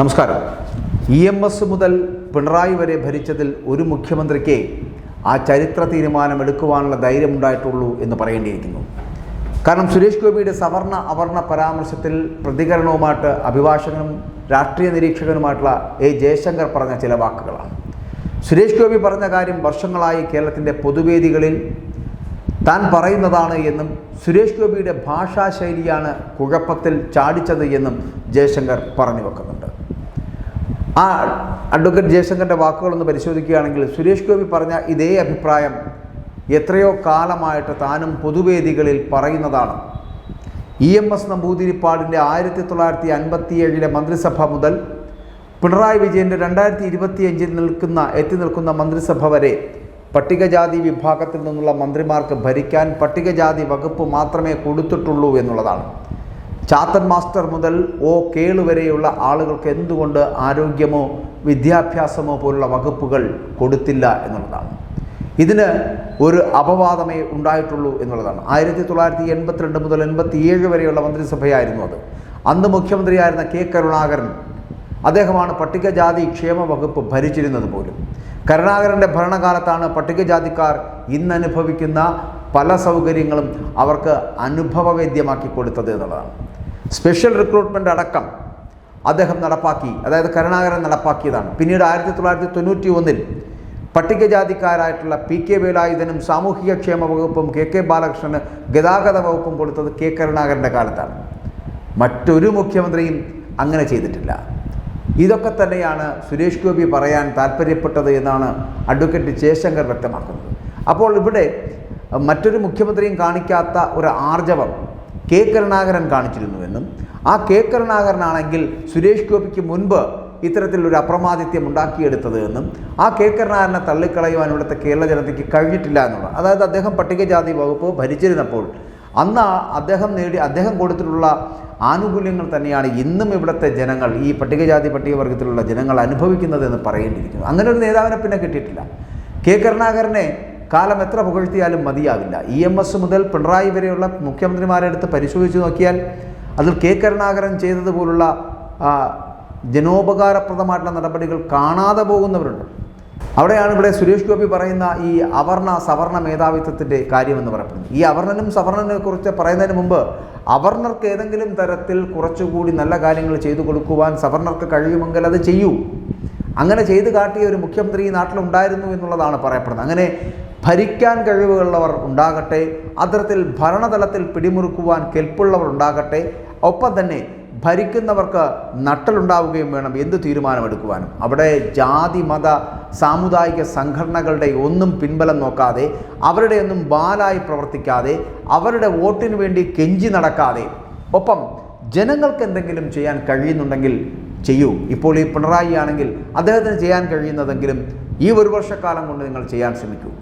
നമസ്കാരം. E M S മുതൽ പിണറായി വരെ ഭരിച്ചതിൽ ഒരു മുഖ്യമന്ത്രിക്ക് ആ ചരിത്ര തീരുമാനം എടുക്കുവാനുള്ള ധൈര്യമുണ്ടായിട്ടുള്ളൂ എന്ന് പറയേണ്ടിയിരിക്കുന്നു. കാരണം സുരേഷ് ഗോപിയുടെ സവർണ അവർണ പരാമർശത്തിൽ പ്രതികരണവുമായിട്ട് അഭിഭാഷകനും രാഷ്ട്രീയ നിരീക്ഷകനുമായിട്ടുള്ള എ ജയശങ്കർ പറഞ്ഞ ചില വാക്കുകളാണ്. സുരേഷ് ഗോപി പറഞ്ഞ കാര്യം വർഷങ്ങളായി കേരളത്തിന്റെ പൊതുവേദികളിൽ താൻ പറയുന്നതാണ് എന്നും സുരേഷ് ഗോപിയുടെ ഭാഷാശൈലിയാണ് കുഴപ്പത്തിൽ ചാടിച്ചത് എന്നും ജയശങ്കർ പറഞ്ഞു വെക്കുന്നുണ്ട്. ആ അഡ്വക്കേറ്റ് ജയശങ്കറിന്റെ വാക്കുകളൊന്ന് പരിശോധിക്കുകയാണെങ്കിൽ സുരേഷ് ഗോപി പറഞ്ഞ ഇതേ അഭിപ്രായം എത്രയോ കാലമായിട്ട് താനും പൊതുവേദികളിൽ പറയുന്നതാണ്. ഇ എം എസ് നമ്പൂതിരിപ്പാടിന്റെ ആയിരത്തി തൊള്ളായിരത്തി അൻപത്തി ഏഴിലെ മന്ത്രിസഭ മുതൽ പിണറായി വിജയന്റെ രണ്ടായിരത്തി ഇരുപത്തിയഞ്ചിൽ നിൽക്കുന്ന എത്തി നിൽക്കുന്ന മന്ത്രിസഭ വരെ പട്ടികജാതി വിഭാഗത്തിൽ നിന്നുള്ള മന്ത്രിമാർക്ക് ഭരിക്കാൻ പട്ടികജാതി വകുപ്പ് മാത്രമേ കൊടുത്തിട്ടുള്ളൂ എന്നുള്ളതാണ്. ചാത്തൻ മാസ്റ്റർ മുതൽ ഓ കേളു വരെയുള്ള ആളുകൾക്ക് എന്തുകൊണ്ട് ആരോഗ്യമോ വിദ്യാഭ്യാസമോ പോലുള്ള വകുപ്പുകൾ കൊടുത്തില്ല എന്നുള്ളതാണ്. ഇതിന് ഒരു അപവാദമേ ഉണ്ടായിട്ടുള്ളൂ എന്നുള്ളതാണ്. ആയിരത്തി തൊള്ളായിരത്തി എൺപത്തിരണ്ട് മുതൽ എൺപത്തിയേഴ് വരെയുള്ള മന്ത്രിസഭയായിരുന്നു അത്. അന്ന് മുഖ്യമന്ത്രിയായിരുന്ന കെ കരുണാകരൻ അദ്ദേഹമാണ് പട്ടികജാതി ക്ഷേമ വകുപ്പ് ഭരിച്ചിരുന്നത് പോലും. കരുണാകരന്റെ ഭരണകാലത്താണ് പട്ടികജാതിക്കാർ ഇന്ന് അനുഭവിക്കുന്ന പല സൗകര്യങ്ങളും അവർക്ക് അനുഭവവേദ്യമാക്കി കൊടുത്തത് എന്നുള്ളതാണ്. സ്പെഷ്യൽ റിക്രൂട്ട്മെന്റ് അടക്കം അദ്ദേഹം നടപ്പാക്കി അതായത് കരുണാകരൻ നടപ്പാക്കിയതാണ്. പിന്നീട് ആയിരത്തി തൊള്ളായിരത്തി തൊണ്ണൂറ്റി ഒന്നിൽ പട്ടികജാതിക്കാരായിട്ടുള്ള പി കെ വേലായുധനും സാമൂഹിക ക്ഷേമ വകുപ്പും കെ കെ ബാലകൃഷ്ണന് ഗതാഗത വകുപ്പും കൊടുത്തത് കെ കരുണാകരന്റെ കാലത്താണ്. മറ്റൊരു മുഖ്യമന്ത്രിയും അങ്ങനെ ചെയ്തിട്ടില്ല. ഇതൊക്കെ തന്നെയാണ് സുരേഷ് ഗോപി പറയാൻ താല്പര്യപ്പെട്ടത് എന്നാണ് അഡ്വക്കേറ്റ് ജയശങ്കർ വ്യക്തമാക്കുന്നത്. അപ്പോൾ ഇവിടെ മറ്റൊരു മുഖ്യമന്ത്രിയും കാണിക്കാത്ത ഒരു ആർജവം കെ കരുണാകരൻ കാണിച്ചിരുന്നുവെന്നും ആ കെ കരുണാകരനാണെങ്കിൽ സുരേഷ് ഗോപിക്ക് മുൻപ് ഇത്തരത്തിലൊരു അപ്രമാദിത്യം ഉണ്ടാക്കിയെടുത്തത് എന്നും ആ കെ കരുണാകരനെ തള്ളിക്കളയുവാൻ ഇവിടുത്തെ കേരള ജനതയ്ക്ക് കഴിഞ്ഞിട്ടില്ല എന്നുള്ളത് അതായത് അദ്ദേഹം പട്ടികജാതി വകുപ്പ് ഭരിച്ചിരുന്നപ്പോൾ അന്ന് അദ്ദേഹം നേടി അദ്ദേഹം കൊടുത്തിട്ടുള്ള ആനുകൂല്യങ്ങൾ തന്നെയാണ് ഇന്നും ഇവിടുത്തെ ജനങ്ങൾ ഈ പട്ടികജാതി പട്ടികവർഗത്തിലുള്ള ജനങ്ങൾ അനുഭവിക്കുന്നത് എന്ന് പറയേണ്ടിയിരിക്കുന്നു. അങ്ങനെ ഒരു നേതാവിനെ പിന്നെ കിട്ടിയിട്ടില്ല. കെ കരുണാകരനെ കാലം എത്ര പുകഴ്ത്തിയാലും മതിയാവില്ല. ഇ എം എസ് മുതൽ പിണറായി വരെയുള്ള മുഖ്യമന്ത്രിമാരെ അടുത്ത് പരിശോധിച്ച് നോക്കിയാൽ അതിൽ കെ കരുണാകരൻ ചെയ്തതുപോലുള്ള ജനോപകാരപ്രദമായിട്ടുള്ള നടപടികൾ കാണാതെ പോകുന്നവരുണ്ട്. അവിടെയാണ് ഇവിടെ സുരേഷ് ഗോപി പറയുന്ന ഈ അവർണ സവർണ മേധാവിത്വത്തിന്റെ കാര്യമെന്ന് പറയപ്പെടുന്നത്. ഈ അവർണനും സവർണനെ കുറിച്ച് പറയുന്നതിന് മുമ്പ് അവർണർക്ക് ഏതെങ്കിലും തരത്തിൽ കുറച്ചുകൂടി നല്ല കാര്യങ്ങൾ ചെയ്തു കൊടുക്കുവാൻ സവർണർക്ക് കഴിയുമെങ്കിൽ അത് ചെയ്യൂ. അങ്ങനെ ചെയ്തു കാട്ടിയ ഒരു മുഖ്യമന്ത്രി ഈ നാട്ടിലുണ്ടായിരുന്നു എന്നുള്ളതാണ് പറയപ്പെടുന്നത്. അങ്ങനെ ഭരിക്കാൻ കഴിവുകളുള്ളവർ ഉണ്ടാകട്ടെ അത്തരത്തിൽ ഭരണതലത്തിൽ പിടിമുറുക്കുവാൻ കെൽപ്പുള്ളവർ ഉണ്ടാകട്ടെ ഒപ്പം തന്നെ ഭരിക്കുന്നവർക്ക് നട്ടലുണ്ടാവുകയും വേണം എന്ത് തീരുമാനമെടുക്കുവാനും. അവിടെ ജാതി മത സാമുദായിക സംഘടനകളുടെ ഒന്നും പിൻബലം നോക്കാതെ അവരുടെ ഒന്നും ബാലായി പ്രവർത്തിക്കാതെ അവരുടെ വോട്ടിന് വേണ്ടി കെഞ്ചി നടക്കാതെ ഒപ്പം ജനങ്ങൾക്ക് എന്തെങ്കിലും ചെയ്യാൻ കഴിയുന്നുണ്ടെങ്കിൽ ചെയ്യൂ. ഇപ്പോൾ ഈ പിണറായി ആണെങ്കിൽ അദ്ദേഹത്തിന് ചെയ്യാൻ കഴിയുന്നതെങ്കിലും ഈ ഒരു വർഷക്കാലം കൊണ്ട് നിങ്ങൾ ചെയ്യാൻ ശ്രമിക്കൂ.